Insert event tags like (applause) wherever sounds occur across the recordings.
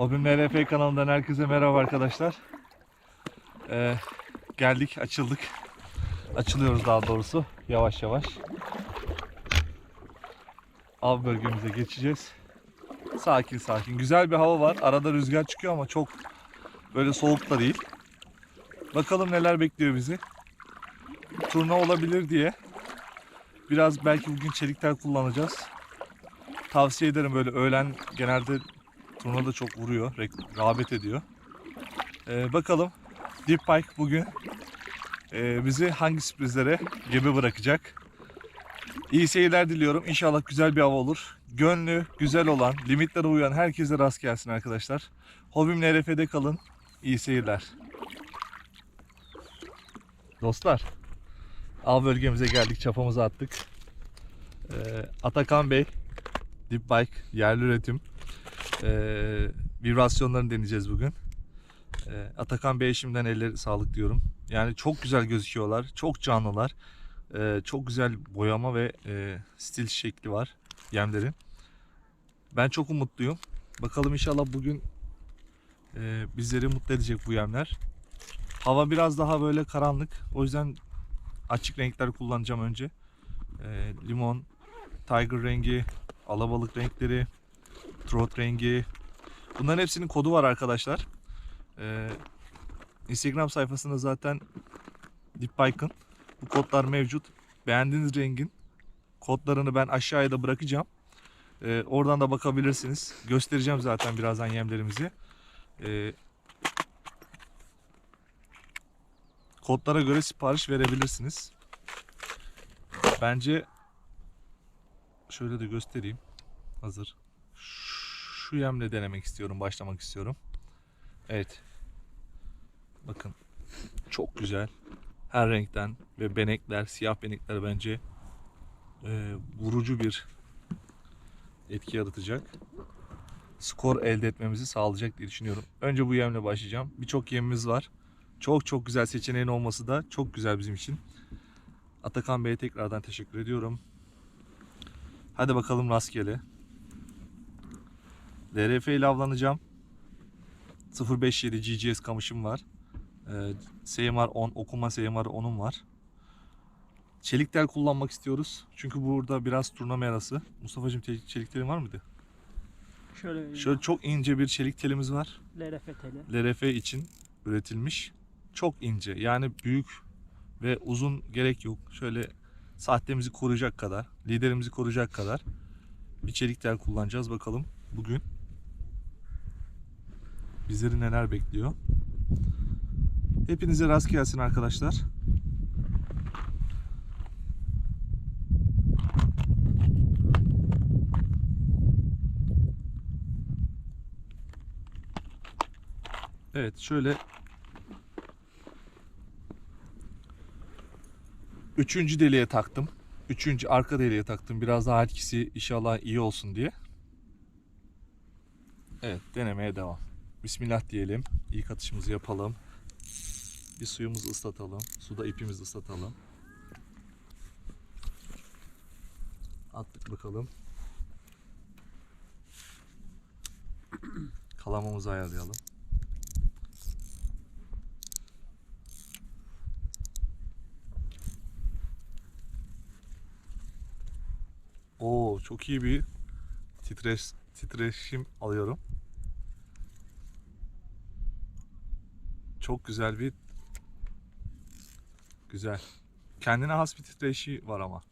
Hobim NRF kanalından herkese merhaba arkadaşlar. Ee, geldik, açıldık. Açılıyoruz daha doğrusu. Yavaş yavaş. Av bölgemize geçeceğiz. Sakin sakin. Güzel bir hava var. Arada rüzgar çıkıyor ama çok böyle soğuk da değil. Bakalım neler bekliyor bizi. Turna olabilir diye. Biraz belki bugün çelikler kullanacağız. Tavsiye ederim böyle öğlen genelde turna da çok vuruyor, rağbet ediyor. Ee, bakalım Deep Bike bugün e, bizi hangi sürprizlere gebe bırakacak. İyi seyirler diliyorum. İnşallah güzel bir hava olur. Gönlü güzel olan, limitlere uyan herkese rast gelsin arkadaşlar. Hobim NRF'de kalın. İyi seyirler. Dostlar, av bölgemize geldik. Çapamızı attık. Ee, Atakan Bey, Deep Bike, yerli üretim. Ee, vibrasyonlarını deneyeceğiz bugün. Ee, Atakan Bey'e şimdiden elleri sağlık diyorum. Yani çok güzel gözüküyorlar. Çok canlılar. Ee, çok güzel boyama ve e, stil şekli var yemlerin. Ben çok umutluyum. Bakalım inşallah bugün e, bizleri mutlu edecek bu yemler. Hava biraz daha böyle karanlık. O yüzden açık renkler kullanacağım önce. Ee, limon, tiger rengi, alabalık renkleri, trot rengi. Bunların hepsinin kodu var arkadaşlar. Ee, Instagram sayfasında zaten Deep bu kodlar mevcut. Beğendiğiniz rengin kodlarını ben aşağıya da bırakacağım. Ee, oradan da bakabilirsiniz. Göstereceğim zaten birazdan yemlerimizi. Ee, kodlara göre sipariş verebilirsiniz. Bence şöyle de göstereyim. Hazır. Şu yemle denemek istiyorum, başlamak istiyorum. Evet. Bakın. Çok güzel. Her renkten ve benekler, siyah benekler bence e, vurucu bir etki yaratacak. Skor elde etmemizi sağlayacak diye düşünüyorum. Önce bu yemle başlayacağım. Birçok yemimiz var. Çok çok güzel seçeneğin olması da çok güzel bizim için. Atakan Bey'e tekrardan teşekkür ediyorum. Hadi bakalım rastgele. DRF ile avlanacağım. 057 GGS kamışım var. Ee, SMR 10, okuma SMR 10'um var. Çelik tel kullanmak istiyoruz. Çünkü burada biraz turna arası. Mustafa'cığım çelik telin var mıydı? Şöyle, Şöyle çok ince bir çelik telimiz var. LRF teli. LRF için üretilmiş. Çok ince. Yani büyük ve uzun gerek yok. Şöyle sahtemizi koruyacak kadar, liderimizi koruyacak kadar bir çelik tel kullanacağız bakalım bugün. Bizleri neler bekliyor? Hepinize rast gelsin arkadaşlar. Evet şöyle Üçüncü deliğe taktım. Üçüncü arka deliğe taktım. Biraz daha etkisi inşallah iyi olsun diye. Evet denemeye devam. Bismillah diyelim. İlk atışımızı yapalım. Bir suyumuzu ıslatalım. Suda ipimizi ıslatalım. Attık bakalım. (clears throat) Kalamamızı ayarlayalım. Oo çok iyi bir titreş titreşim alıyorum. Çok güzel bir güzel. Kendine has bir titreşi var ama.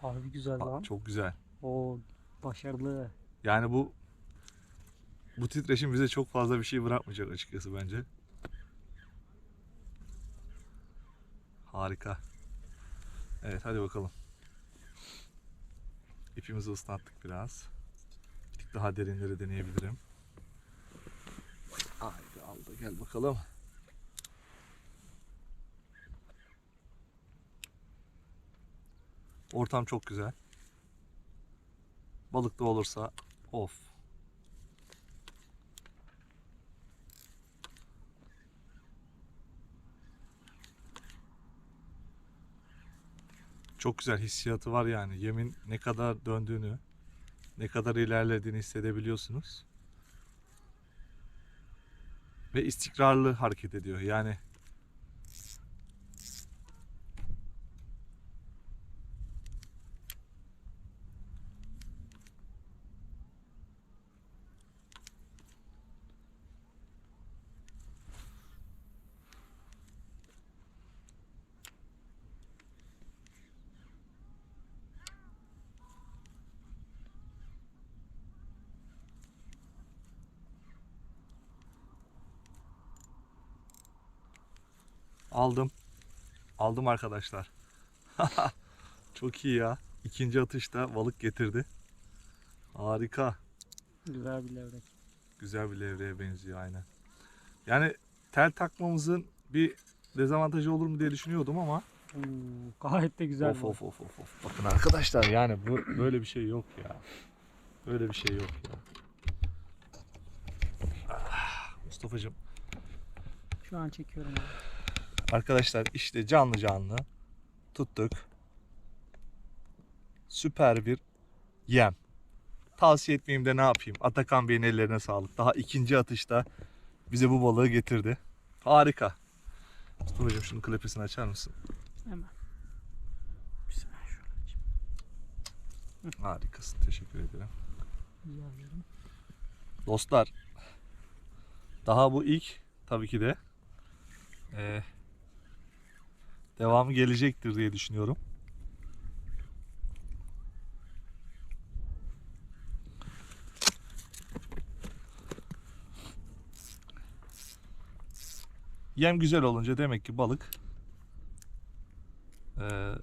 Harbi güzel Bak, lan. çok güzel. O başarılı. Yani bu bu titreşim bize çok fazla bir şey bırakmayacak açıkçası bence. Harika. Evet hadi bakalım. İpimizi ıslattık biraz. Bir tık daha derinleri deneyebilirim. Gel bakalım. Ortam çok güzel. Balık da olursa of. Çok güzel hissiyatı var yani. Yemin ne kadar döndüğünü, ne kadar ilerlediğini hissedebiliyorsunuz. Ve istikrarlı hareket ediyor. Yani aldım. Aldım arkadaşlar. (laughs) Çok iyi ya. İkinci atışta balık getirdi. Harika. Güzel bir levrek. Güzel bir levreye benziyor aynen. Yani tel takmamızın bir dezavantajı olur mu diye düşünüyordum ama Oo, gayet de güzel. of of of of. Bakın arkadaşlar yani bu böyle bir şey yok ya. Böyle bir şey yok ya. Ah, Mustafa'cığım Şu an çekiyorum abi. Arkadaşlar işte canlı canlı tuttuk. Süper bir yem. Tavsiye etmeyeyim de ne yapayım. Atakan Bey'in ellerine sağlık. Daha ikinci atışta bize bu balığı getirdi. Harika. Mustafa'cığım şunun klepesini açar mısın? Hemen. Harikasın. Teşekkür ederim. Dostlar daha bu ilk tabii ki de eee, devamı gelecektir diye düşünüyorum. Yem güzel olunca demek ki balık eee,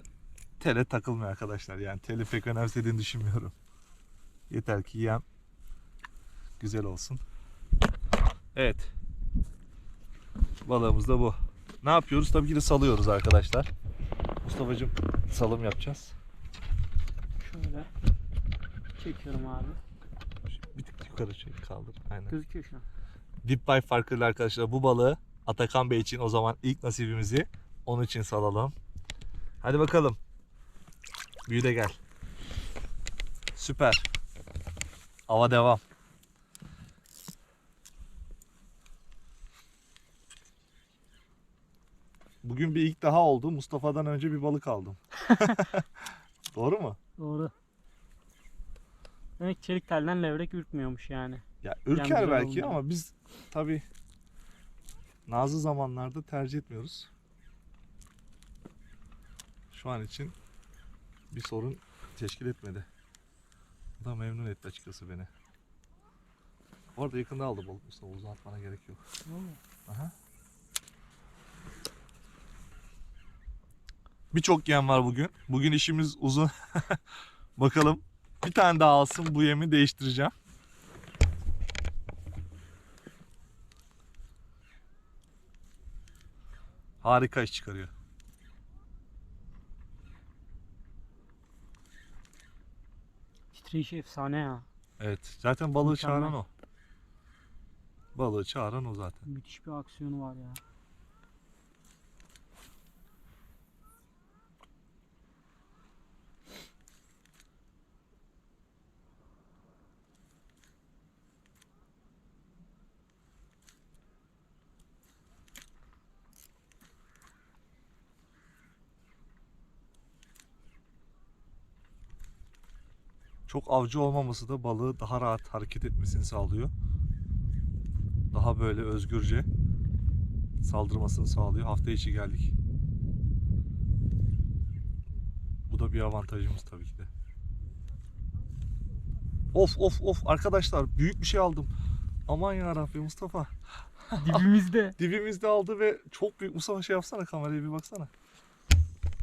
tele takılmıyor arkadaşlar. Yani teli pek önemsediğini düşünmüyorum. Yeter ki yem güzel olsun. Evet. Balığımız da bu. Ne yapıyoruz? Tabii ki de salıyoruz arkadaşlar. Mustafa'cığım salım yapacağız. Şöyle. Çekiyorum abi. Bir tık yukarı çek kaldır. Aynen. Gözüküyor şu an. Dip dive farkıyla arkadaşlar bu balığı Atakan Bey için o zaman ilk nasibimizi onun için salalım. Hadi bakalım. Büyü de gel. Süper. Ava devam. Bugün bir ilk daha oldu. Mustafa'dan önce bir balık aldım. (laughs) (laughs) Doğru mu? Doğru. Demek çelik telden levrek ürkmüyormuş yani. Ya ürker belki olunca. ama biz tabi nazlı zamanlarda tercih etmiyoruz. Şu an için bir sorun teşkil etmedi. Bu da memnun etti açıkçası beni. Bu arada yakında aldı balık Mustafa uzatmana gerek yok. Aha. Birçok yem var bugün. Bugün işimiz uzun. (laughs) Bakalım. Bir tane daha alsın bu yemi değiştireceğim. Harika iş çıkarıyor. Titreyişi efsane ya. Evet. Zaten balığı Mükemmel. çağıran o. Balığı çağıran o zaten. Müthiş bir aksiyonu var ya. Çok avcı olmaması da balığı daha rahat hareket etmesini sağlıyor. Daha böyle özgürce saldırmasını sağlıyor. Hafta içi geldik. Bu da bir avantajımız tabii ki de. Of of of arkadaşlar büyük bir şey aldım. Aman ya Rabbi Mustafa. Dibimizde. (laughs) Dibimizde aldı ve çok büyük. Mustafa şey yapsana kameraya bir baksana.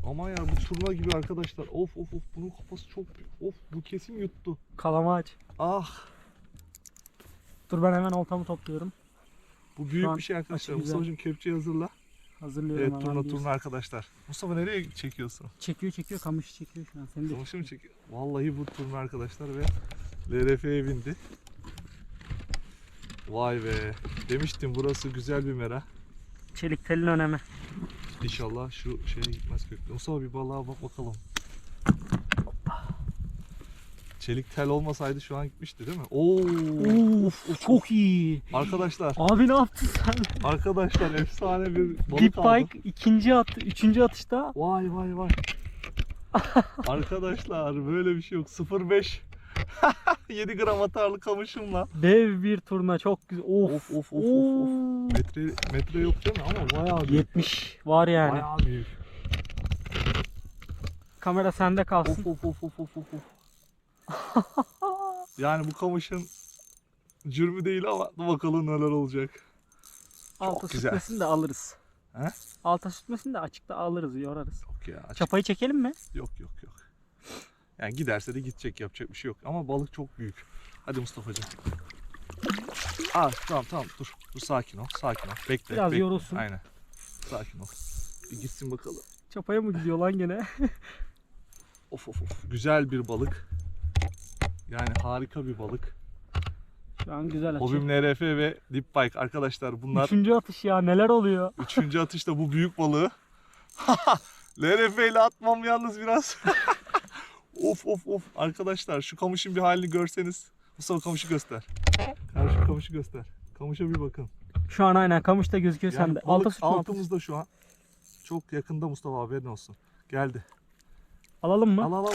Aman ya bu turna gibi arkadaşlar. Of of of bunun kafası çok büyük. Of bu kesin yuttu. Kalamaç. Ah Dur ben hemen oltamı topluyorum. bu büyük an bir şey arkadaşlar. Mustafa'cığım kepçeyi hazırla. Hazırlıyorum Evet turna turna arkadaşlar. Mustafa nereye çekiyorsun? Çekiyor çekiyor kamışı çekiyor şu an. Seni Kamışı mı çekiyor? Vallahi bu turna arkadaşlar ve LRF'ye bindi. Vay be. Demiştim burası güzel bir mera. Çelik telin önemi. İnşallah şu şeye gitmez kökle. Mustafa bir balığa bak bakalım. Çelik tel olmasaydı şu an gitmişti değil mi? Oo. Of çok iyi. Arkadaşlar, Abi ne yaptın sen? arkadaşlar efsane bir balık Deep aldım. Pike ikinci at, üçüncü atışta Vay vay vay. (laughs) Arkadaşlar böyle bir şey yok. 0.5 (laughs) 7 gram atarlı kamışımla. dev bir turna çok güzel. Of Of of of of. Metre metre yok değil mi? Ama bayağı büyük. 70 var yani. Bayağı büyük. Kamera sende kalsın. Of of of of of of. yani bu kamışın cürmü değil ama bakalım neler olacak. Alta güzel. sütmesini de alırız. He? Alta sütmesini de açıkta alırız, yorarız. Yok ya. açık- Çapayı çekelim mi? Yok yok yok. Yani giderse de gidecek yapacak bir şey yok. Ama balık çok büyük. Hadi Mustafa'cığım. Aa tamam tamam dur. Dur sakin ol. Sakin ol. Bekle. Biraz bekle. yorulsun. Aynen. Sakin ol. Bir gitsin bakalım. Çapaya mı gidiyor lan gene? (laughs) Of of of. Güzel bir balık. Yani harika bir balık. Şu an güzel. Hobim NRF ve Deep Bike arkadaşlar bunlar Üçüncü atış ya neler oluyor? üçüncü atışta bu büyük balığı. (laughs) LRF ile atmam yalnız biraz. (laughs) of of of arkadaşlar şu kamışın bir halini görseniz. Mustafa kamışı göster. Karşı kamışı göster. Kamışa bir bakın. Şu an aynen kamışta gözüküyor Yani sende. balık sütme alta. altımızda şu an. Çok yakında Mustafa haberin olsun. Geldi. Alalım mı? Al al al.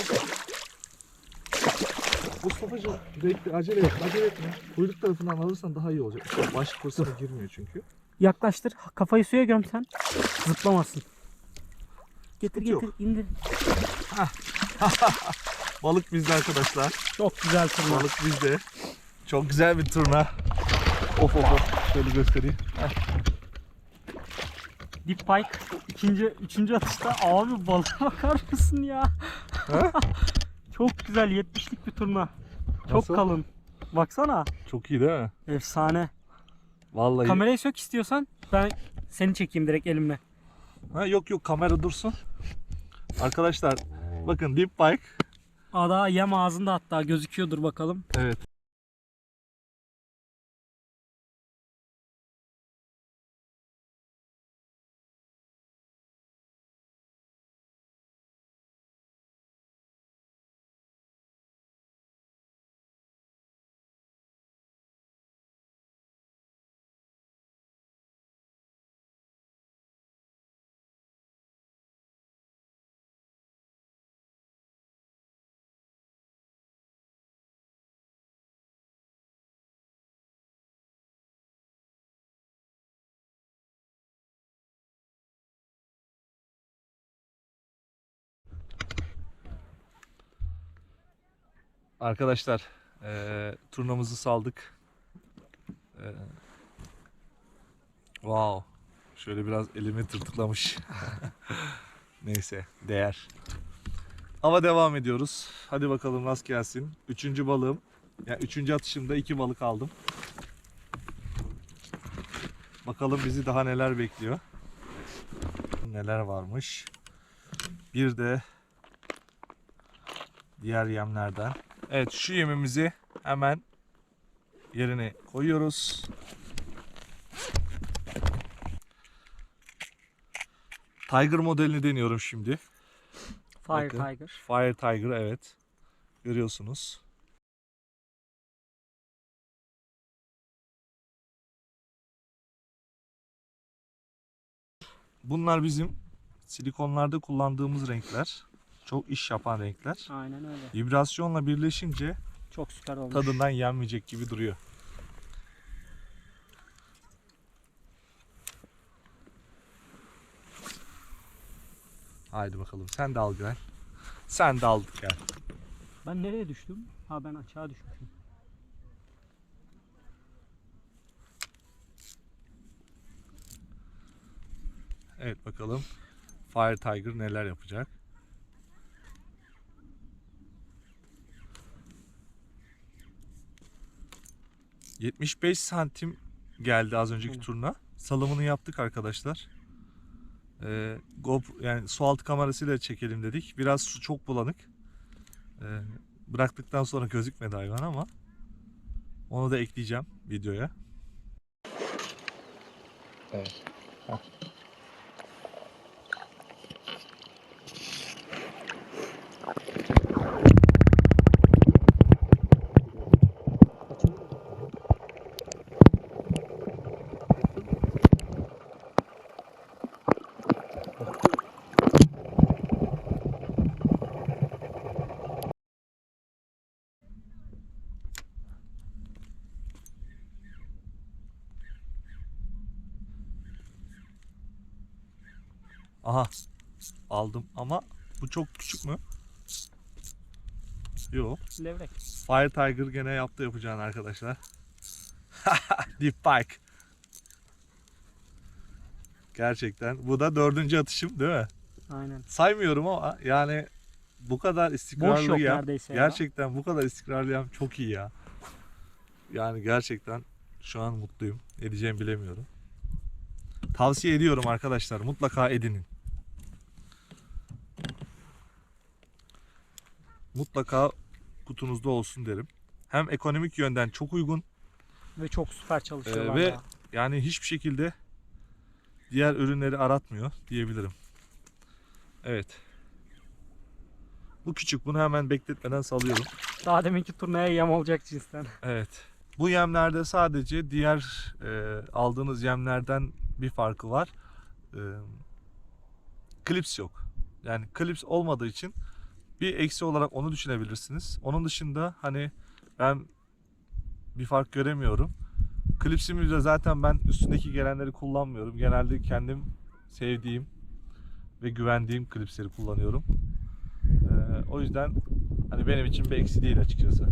Mustafa'cığım bekle acele et acele etme. Kuyruk tarafından alırsan daha iyi olacak. Baş kursuna girmiyor çünkü. Yaklaştır. Kafayı suya göm sen. Zıplamasın. Getir Sıkıntı getir indir. (laughs) Balık bizde arkadaşlar. Çok güzel turna. Balık bizde. Çok güzel bir turna. Of of of. Şöyle göstereyim. Deep Pike ikinci, üçüncü atışta abi balığa bakar mısın ya? Ha? (laughs) Çok güzel 70'lik bir turna. Çok Nasıl? kalın. Baksana. Çok iyi değil mi? Efsane. Vallahi. Kamerayı sök istiyorsan ben seni çekeyim direkt elimle. Ha, yok yok kamera dursun. Arkadaşlar bakın Deep Bike. Ada yem ağzında hatta gözüküyordur bakalım. Evet. Arkadaşlar eee turnamızı saldık. Eee, wow. Şöyle biraz elimi tırtıklamış. (laughs) Neyse değer. Ama devam ediyoruz. Hadi bakalım nasıl gelsin. Üçüncü balığım. Yani üçüncü atışımda iki balık aldım. Bakalım bizi daha neler bekliyor. Neler varmış. Bir de diğer yemlerden. Evet şu yemimizi hemen yerine koyuyoruz. Tiger modelini deniyorum şimdi. Fire Bakın. Tiger. Fire Tiger evet. Görüyorsunuz. Bunlar bizim silikonlarda kullandığımız renkler. Çok iş yapan renkler. Aynen öyle. Vibrasyonla birleşince Çok süper olmuş. tadından yenmeyecek gibi duruyor. Haydi bakalım sen de al gel. Sen de al gel. Ben nereye düştüm? Ha ben açığa düşmüşüm. Evet bakalım Fire Tiger neler yapacak. ...75 santim geldi az önceki Aynen. turna. Salımını yaptık arkadaşlar. Ee, GoPro, yani su altı kamerasıyla çekelim dedik. Biraz su çok bulanık. Ee, bıraktıktan sonra gözükmedi hayvan ama... ...onu da ekleyeceğim videoya. Evet. Aha. Aldım ama bu çok küçük mü? Yok. Levrek. Fire Tiger gene yaptı yapacağını arkadaşlar. (laughs) Deep Pike. Gerçekten. Bu da dördüncü atışım değil mi? Aynen. Saymıyorum ama yani bu kadar istikrarlı Boş yok yem. neredeyse ya. Gerçekten bu kadar istikrarlı yem çok iyi ya. Yani gerçekten şu an mutluyum. Ne diyeceğimi bilemiyorum. Tavsiye ediyorum arkadaşlar. Mutlaka edinin. Mutlaka kutunuzda olsun derim. Hem ekonomik yönden çok uygun Ve çok süper çalışıyorlar Ee, ve- ya. yani hiçbir şekilde diğer ürünleri aratmıyor diyebilirim. Evet. Bu küçük. Bunu hemen bekletmeden salıyorum. Daha deminki turnaya yem olacak cinsten. Evet. Bu yemlerde sadece diğer e, aldığınız yemlerden bir farkı var. E, klips yok. Yani klips olmadığı için bir eksi olarak onu düşünebilirsiniz. Onun dışında hani ben bir fark göremiyorum. Klipsimi de zaten ben üstündeki gelenleri kullanmıyorum. Genelde kendim sevdiğim ve güvendiğim klipsleri kullanıyorum. E, o yüzden hani benim için bir eksi değil açıkçası.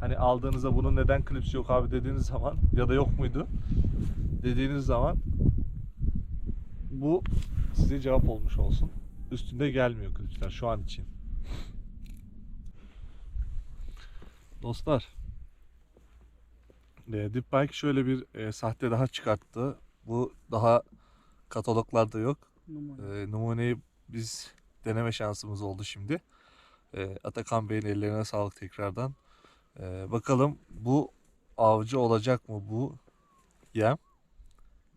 Hani aldığınızda bunun neden klips yok abi dediğiniz zaman ya da yok muydu dediğiniz zaman bu size cevap olmuş olsun. Üstünde gelmiyor klipsler şu an için. Dostlar e, Deep Bike şöyle bir e, sahte daha çıkarttı. Bu daha kataloglarda yok. E, numuneyi biz deneme şansımız oldu şimdi. E, Atakan Bey'in ellerine sağlık tekrardan. E, bakalım bu avcı olacak mı bu yem?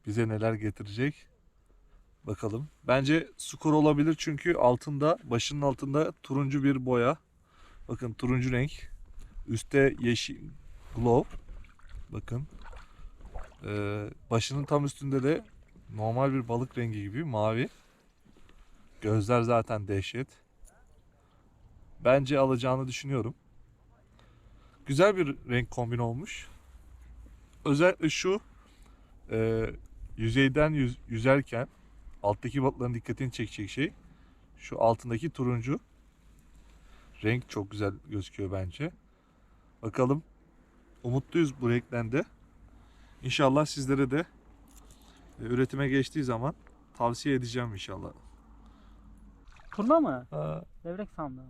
Bize neler getirecek? Bakalım. Bence skor olabilir çünkü altında, başının altında turuncu bir boya. Bakın turuncu renk. Üste yeşil glow. Bakın. E, başının tam üstünde de normal bir balık rengi gibi mavi. Gözler zaten dehşet. Bence alacağını düşünüyorum. Güzel bir renk kombin olmuş. Özellikle şu e, yüzeyden yüz- yüzerken alttaki balıkların dikkatini çekecek şey şu altındaki turuncu renk çok güzel gözüküyor bence. Bakalım umutluyuz bu renkten de. İnşallah sizlere de e, üretime geçtiği zaman tavsiye edeceğim inşallah. Turna mı? Aa, Levrek sandım.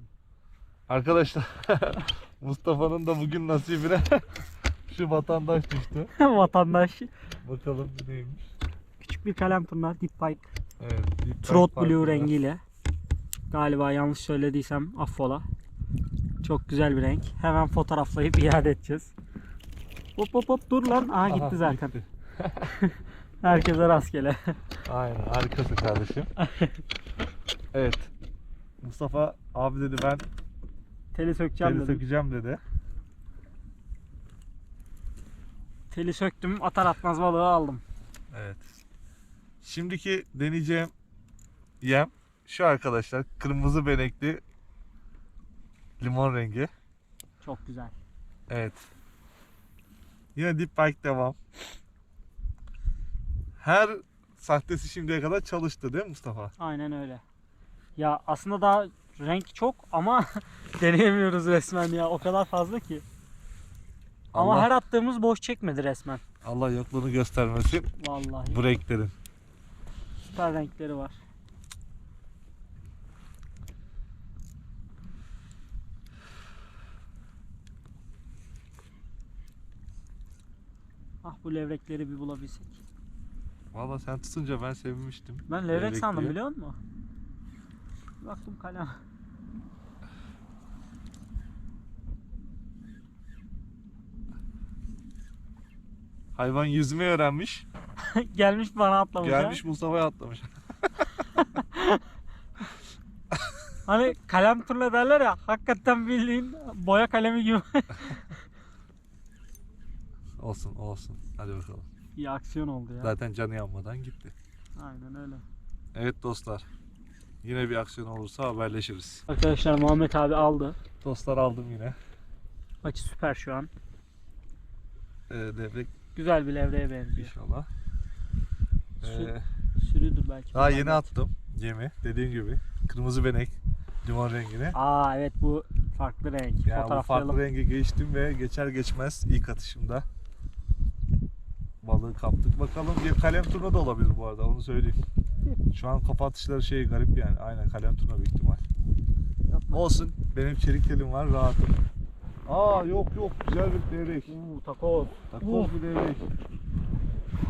Arkadaşlar (laughs) Mustafa'nın da bugün nasibine (laughs) şu vatandaş düştü. (laughs) Vatandaş. Bakalım neymiş. Bir kalem turna. Deep Pike. Evet. Deep Blue farklı. rengiyle. Galiba yanlış söylediysem affola. Çok güzel bir renk. Hemen fotoğraflayıp iade edeceğiz. Hop hop hop dur lan. Aha Aha, gitti zaten. gitti. (laughs) Herkese rastgele. Aynen harikasın kardeşim. evet. Mustafa abi dedi ben Teli sökeceğim teli dedim. sökeceğim dedi. Teli söktüm. Atar atmaz balığı aldım. Evet. Şimdiki deneyeceğim yem şu arkadaşlar. Kırmızı benekli limon rengi. Çok güzel. Evet. Yine Deep Bike devam. Her sahtesi şimdiye kadar çalıştı değil mi Mustafa? Aynen öyle. Ya aslında daha renk çok ama (laughs) deneyemiyoruz resmen ya. O kadar fazla ki. Ama Allah, her attığımız boş çekmedi resmen. Allah yokluğunu göstermesin Vallahi. bu renklerin. Süper renkleri var. Ah bu levrekleri bir bulabilsek. Valla sen tutunca ben sevinmiştim. Ben levrek Levrek sandım diye. biliyor musun? Baktım kalem. Hayvan yüzmeyi öğrenmiş. (laughs) Gelmiş bana atlamış. Gelmiş Mustafa'ya atlamış. (laughs) Hani kalem turla derler ya hakikaten bildiğin boya kalemi gibi. (laughs) olsun olsun. Hadi bakalım. İyi aksiyon oldu ya. Zaten canı yanmadan gitti. Aynen öyle. Evet dostlar. Yine bir aksiyon olursa haberleşiriz. Arkadaşlar Muhammed abi aldı. Dostlar aldım yine. Açı süper şu an. Ee, devrek Güzel bir levreye benziyor. inşallah. Ee, Sürüdür belki. daha yeni attım yemi dediğim gibi. Kırmızı benek limon rengine. Aa evet bu farklı renk. Yani bu farklı renge geçtim ve geçer geçmez ilk atışımda balığı kaptık. Bakalım bir kalem turna da olabilir bu arada onu söyleyeyim. Şu an kafa atışları şey garip yani. Aynen kalem turna büyük ihtimal. Yapma. Olsun benim çelik telim var rahatım. Aa yok yok güzel bir levrek. Uuu takoz. Takoz bir levrek.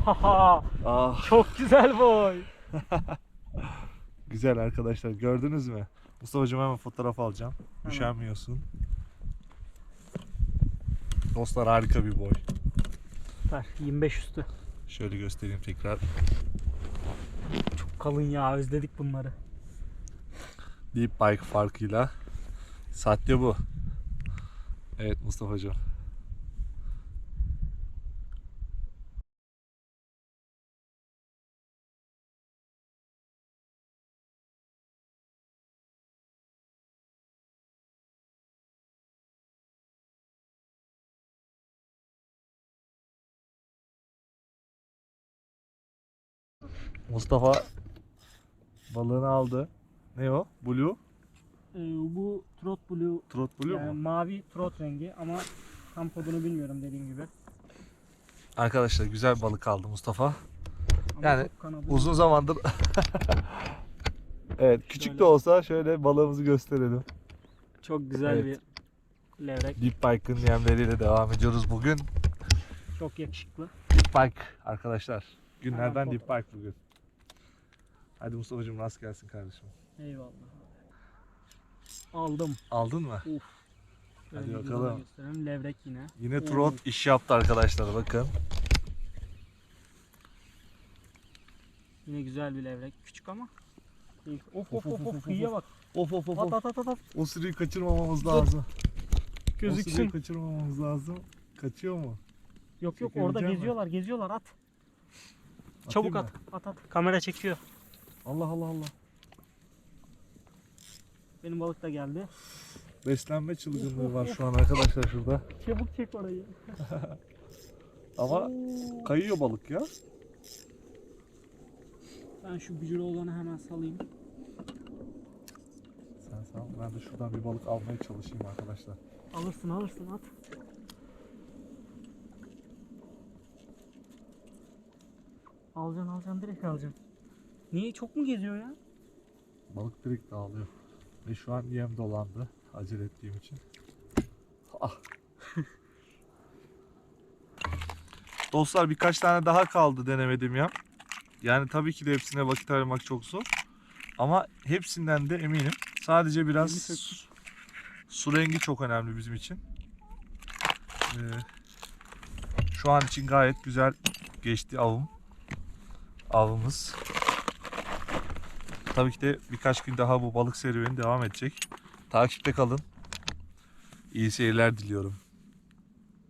Haha Ah çok güzel boy. (laughs) güzel arkadaşlar gördünüz mü? Mustafa'cığım hemen fotoğraf alacağım. Hemen. Üşenmiyorsun. Dostlar harika bir boy. Süper 25 üstü. Şöyle göstereyim tekrar. Çok kalın ya özledik bunları. Deep Bike farkıyla. Sahte bu. Evet Mustafa'cığım. Mustafa balığını aldı. Ne o? Blue? Ee, bu trot blue Trot Blue yani mu? mavi trot rengi ama tam kodunu bilmiyorum dediğim gibi. Arkadaşlar güzel balık aldı Mustafa. Ama Yani. Uzun zamandır (laughs) Evet küçük Şöyle. de olsa şöyle balığımızı gösterelim. çok güzel Evet. bir levrek. Deep Bike'ın yemleriyle devam ediyoruz bugün. Çok yakışıklı. Deep Bike arkadaşlar. Günlerden Hemen Deep Bike bugün. Hadi Mustafa'cığım rast gelsin kardeşim. Eyvallah. Aldım. Aldın mı? Uf. Hadi Şöyle bakalım. gösterelim. Levrek yine. Yine trot iş yaptı arkadaşlar bakın. Yine güzel bir levrek. Küçük ama. Of Of, of of, Kıyıya bak. Of of of At at at at. O sürüyü kaçırmamamız lazım. O sürüyü Gözüksün. kaçırmamamız lazım. Kaçıyor mu? Yok yok orada mi? geziyorlar geziyorlar at. Atayım Çabuk at. At at. Kamera çekiyor. Allah Allah Allah. Benim balık da geldi. Beslenme çılgınlığı var şu an arkadaşlar şurada. Çabuk çek orayı. (laughs) Ama kayıyor balık ya. Ben şu bücür olanı hemen salayım. Sen sağ ol. Ben de şuradan bir balık almaya çalışayım arkadaşlar. Alırsın alırsın at. Alacaksın alacaksın direkt alacaksın. Niye çok mu geziyor ya? Balık direkt dağılıyor. Ve şu an yem dolandı. Acele ettiğim için. Ah. Dostlar birkaç tane daha kaldı denemedim ya. Yani tabii ki de hepsine vakit ayırmak çok zor. Ama hepsinden de eminim. Sadece biraz su, su rengi çok önemli bizim için. Ee, şu an için gayet güzel geçti avım. Avımız. Tabii ki de birkaç gün daha bu balık serüveni devam edecek. Takipte kalın. İyi seyirler diliyorum.